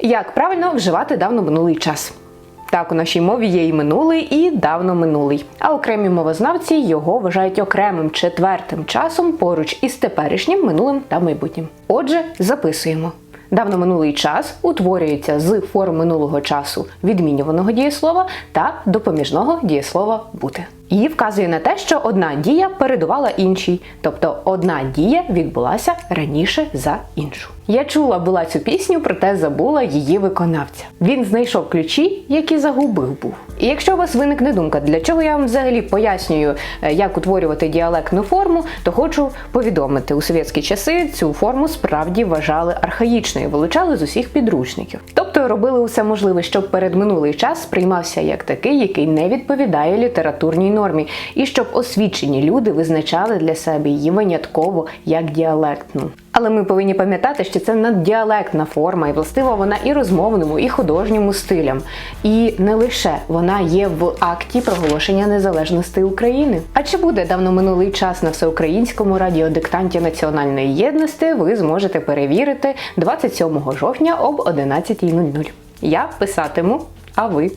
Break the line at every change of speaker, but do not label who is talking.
Як правильно вживати давно минулий час? Так, у нашій мові є і минулий, і давно минулий. А окремі мовознавці його вважають окремим четвертим часом поруч із теперішнім минулим та майбутнім. Отже, записуємо. Давно минулий час утворюється з форм минулого часу відмінюваного дієслова та допоміжного дієслова бути. І вказує на те, що одна дія передувала іншій, тобто одна дія відбулася раніше за іншу. Я чула була цю пісню, проте забула її виконавця. Він знайшов ключі, які загубив був. І якщо у вас виникне думка, для чого я вам взагалі пояснюю, е, як утворювати діалектну форму, то хочу повідомити, у совєтські часи цю форму справді вважали архаїчною, вилучали з усіх підручників. Тобто робили усе можливе, щоб передминулий час сприймався як такий, який не відповідає літературній нормі, і щоб освічені люди визначали для себе її винятково як діалектну. Але ми повинні пам'ятати, що це наддіалектна форма, і властива вона і розмовному, і художньому стилям. І не лише вона є в акті проголошення незалежності України. А чи буде давно минулий час на всеукраїнському радіодиктанті національної єдності? Ви зможете перевірити 27 жовтня об 11.00. Я писатиму, а ви.